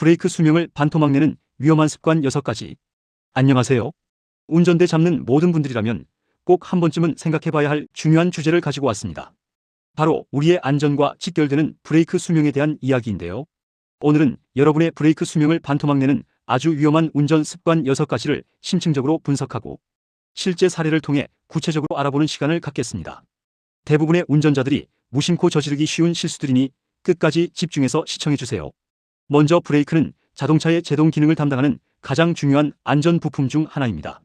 브레이크 수명을 반토막 내는 위험한 습관 6가지. 안녕하세요. 운전대 잡는 모든 분들이라면 꼭 한 번쯤은 생각해봐야 할 중요한 주제를 가지고 왔습니다. 바로 우리의 안전과 직결되는 브레이크 수명에 대한 이야기인데요. 오늘은 여러분의 브레이크 수명을 반토막 내는 아주 위험한 운전 습관 6가지를 심층적으로 분석하고 실제 사례를 통해 구체적으로 알아보는 시간을 갖겠습니다. 대부분의 운전자들이 무심코 저지르기 쉬운 실수들이니 끝까지 집중해서 시청해주세요. 먼저 브레이크는 자동차의 제동 기능을 담당하는 가장 중요한 안전 부품 중 하나입니다.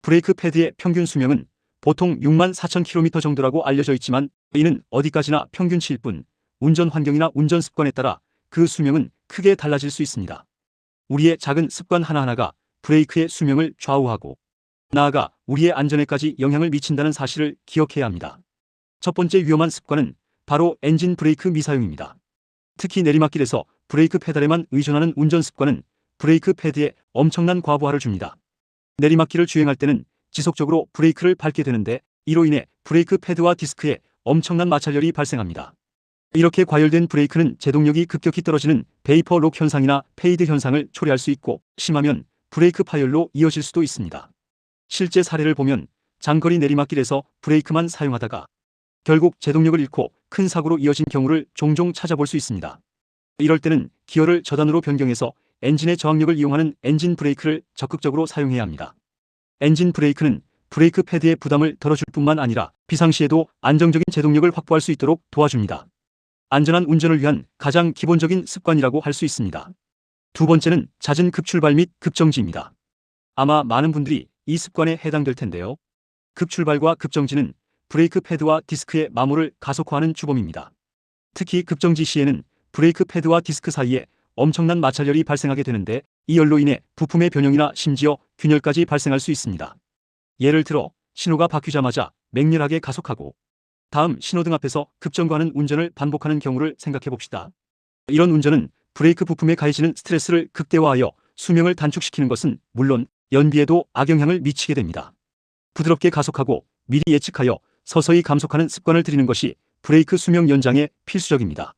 브레이크 패드의 평균 수명은 보통 6만 4천 킬로미터 정도라고 알려져 있지만 이는 어디까지나 평균치일 뿐 운전 환경이나 운전 습관에 따라 그 수명은 크게 달라질 수 있습니다. 우리의 작은 습관 하나하나가 브레이크의 수명을 좌우하고 나아가 우리의 안전에까지 영향을 미친다는 사실을 기억해야 합니다. 첫 번째 위험한 습관은 바로 엔진 브레이크 미사용입니다. 특히 내리막길에서 브레이크 페달에만 의존하는 운전 습관은 브레이크 패드에 엄청난 과부하를 줍니다. 내리막길을 주행할 때는 지속적으로 브레이크를 밟게 되는데 이로 인해 브레이크 패드와 디스크에 엄청난 마찰열이 발생합니다. 이렇게 과열된 브레이크는 제동력이 급격히 떨어지는 베이퍼 록 현상이나 페이드 현상을 초래할 수 있고 심하면 브레이크 파열로 이어질 수도 있습니다. 실제 사례를 보면 장거리 내리막길에서 브레이크만 사용하다가 결국 제동력을 잃고 큰 사고로 이어진 경우를 종종 찾아볼 수 있습니다. 이럴 때는 기어를 저단으로 변경해서 엔진의 저항력을 이용하는 엔진 브레이크를 적극적으로 사용해야 합니다. 엔진 브레이크는 브레이크 패드의 부담을 덜어줄 뿐만 아니라 비상시에도 안정적인 제동력을 확보할 수 있도록 도와줍니다. 안전한 운전을 위한 가장 기본적인 습관이라고 할 수 있습니다. 두 번째는 잦은 급출발 및 급정지입니다. 아마 많은 분들이 이 습관에 해당될 텐데요. 급출발과 급정지는 브레이크 패드와 디스크의 마모를 가속화하는 주범입니다. 특히 급정지 시에는 브레이크 패드와 디스크 사이에 엄청난 마찰열이 발생하게 되는데 이 열로 인해 부품의 변형이나 심지어 균열까지 발생할 수 있습니다. 예를 들어 신호가 바뀌자마자 맹렬하게 가속하고 다음 신호등 앞에서 급정거하는 운전을 반복하는 경우를 생각해 봅시다. 이런 운전은 브레이크 부품에 가해지는 스트레스를 극대화하여 수명을 단축시키는 것은 물론 연비에도 악영향을 미치게 됩니다. 부드럽게 가속하고 미리 예측하여 서서히 감속하는 습관을 들이는 것이 브레이크 수명 연장에 필수적입니다.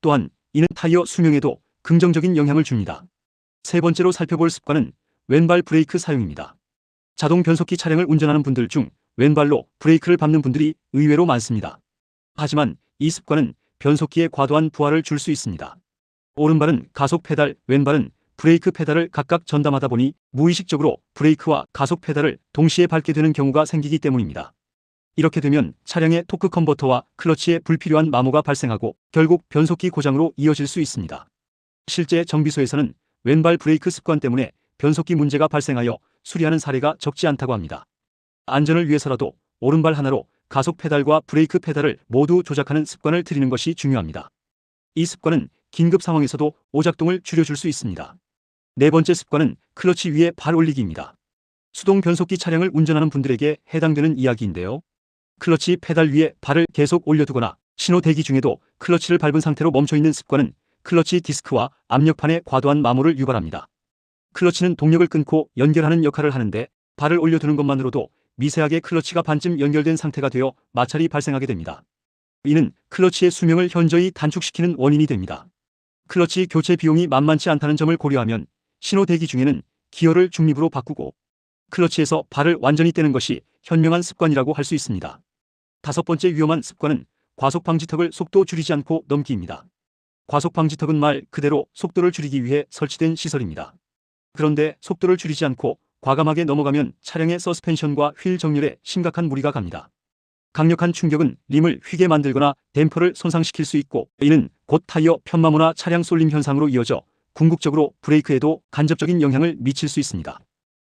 또한 이는 타이어 수명에도 긍정적인 영향을 줍니다. 세 번째로 살펴볼 습관은 왼발 브레이크 사용입니다. 자동 변속기 차량을 운전하는 분들 중 왼발로 브레이크를 밟는 분들이 의외로 많습니다. 하지만 이 습관은 변속기에 과도한 부하를 줄 수 있습니다. 오른발은 가속 페달, 왼발은 브레이크 페달을 각각 전담하다 보니 무의식적으로 브레이크와 가속 페달을 동시에 밟게 되는 경우가 생기기 때문입니다. 이렇게 되면 차량의 토크 컨버터와 클러치에 불필요한 마모가 발생하고 결국 변속기 고장으로 이어질 수 있습니다. 실제 정비소에서는 왼발 브레이크 습관 때문에 변속기 문제가 발생하여 수리하는 사례가 적지 않다고 합니다. 안전을 위해서라도 오른발 하나로 가속 페달과 브레이크 페달을 모두 조작하는 습관을 들이는 것이 중요합니다. 이 습관은 긴급 상황에서도 오작동을 줄여줄 수 있습니다. 네 번째 습관은 클러치 위에 발 올리기입니다. 수동 변속기 차량을 운전하는 분들에게 해당되는 이야기인데요. 클러치 페달 위에 발을 계속 올려두거나 신호 대기 중에도 클러치를 밟은 상태로 멈춰 있는 습관은 클러치 디스크와 압력판의 과도한 마모를 유발합니다. 클러치는 동력을 끊고 연결하는 역할을 하는데 발을 올려두는 것만으로도 미세하게 클러치가 반쯤 연결된 상태가 되어 마찰이 발생하게 됩니다. 이는 클러치의 수명을 현저히 단축시키는 원인이 됩니다. 클러치 교체 비용이 만만치 않다는 점을 고려하면 신호 대기 중에는 기어를 중립으로 바꾸고 클러치에서 발을 완전히 떼는 것이 현명한 습관이라고 할 수 있습니다. 다섯 번째 위험한 습관은 과속 방지턱을 속도 줄이지 않고 넘기입니다. 과속 방지턱은 말 그대로 속도를 줄이기 위해 설치된 시설입니다. 그런데 속도를 줄이지 않고 과감하게 넘어가면 차량의 서스펜션과 휠 정렬에 심각한 무리가 갑니다. 강력한 충격은 림을 휘게 만들거나 댐퍼를 손상시킬 수 있고 이는 곧 타이어 편마모나 차량 쏠림 현상으로 이어져 궁극적으로 브레이크에도 간접적인 영향을 미칠 수 있습니다.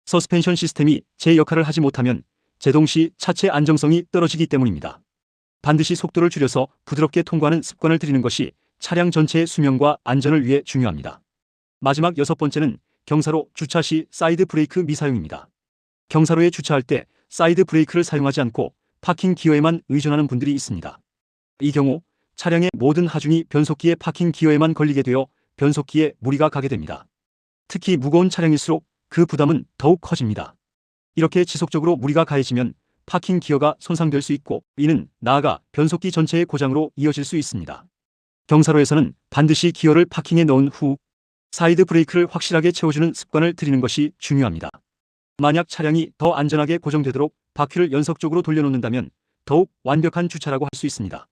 서스펜션 시스템이 제 역할을 하지 못하면 제동 시 차체 안정성이 떨어지기 때문입니다. 반드시 속도를 줄여서 부드럽게 통과하는 습관을 들이는 것이 차량 전체의 수명과 안전을 위해 중요합니다. 마지막 여섯 번째는 경사로 주차 시 사이드 브레이크 미사용입니다. 경사로에 주차할 때 사이드 브레이크를 사용하지 않고 파킹 기어에만 의존하는 분들이 있습니다. 이 경우 차량의 모든 하중이 변속기의 파킹 기어에만 걸리게 되어 변속기에 무리가 가게 됩니다. 특히 무거운 차량일수록 그 부담은 더욱 커집니다. 이렇게 지속적으로 무리가 가해지면 파킹 기어가 손상될 수 있고 이는 나아가 변속기 전체의 고장으로 이어질 수 있습니다. 경사로에서는 반드시 기어를 파킹에 넣은 후 사이드 브레이크를 확실하게 채워주는 습관을 들이는 것이 중요합니다. 만약 차량이 더 안전하게 고정되도록 바퀴를 연속적으로 돌려놓는다면 더욱 완벽한 주차라고 할 수 있습니다.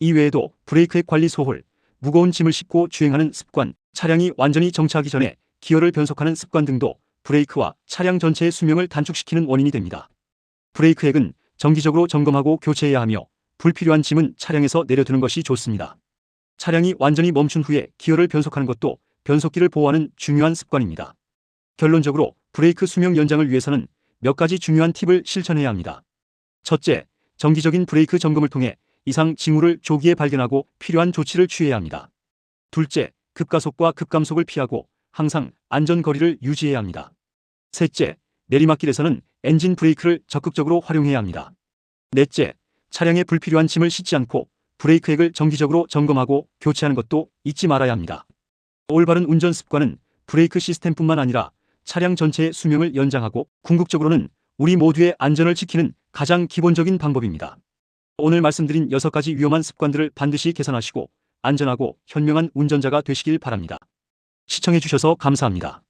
이외에도 브레이크의 관리 소홀, 무거운 짐을 싣고 주행하는 습관, 차량이 완전히 정차하기 전에 기어를 변속하는 습관 등도 브레이크와 차량 전체의 수명을 단축시키는 원인이 됩니다. 브레이크 액은 정기적으로 점검하고 교체해야 하며 불필요한 짐은 차량에서 내려두는 것이 좋습니다. 차량이 완전히 멈춘 후에 기어를 변속하는 것도 변속기를 보호하는 중요한 습관입니다. 결론적으로 브레이크 수명 연장을 위해서는 몇 가지 중요한 팁을 실천해야 합니다. 첫째, 정기적인 브레이크 점검을 통해 이상 징후를 조기에 발견하고 필요한 조치를 취해야 합니다. 둘째, 급가속과 급감속을 피하고 항상 안전거리를 유지해야 합니다. 셋째, 내리막길에서는 엔진 브레이크를 적극적으로 활용해야 합니다. 넷째, 차량에 불필요한 짐을 싣지 않고 브레이크액을 정기적으로 점검하고 교체하는 것도 잊지 말아야 합니다. 올바른 운전 습관은 브레이크 시스템뿐만 아니라 차량 전체의 수명을 연장하고 궁극적으로는 우리 모두의 안전을 지키는 가장 기본적인 방법입니다. 오늘 말씀드린 6가지 위험한 습관들을 반드시 개선하시고 안전하고 현명한 운전자가 되시길 바랍니다. 시청해주셔서 감사합니다.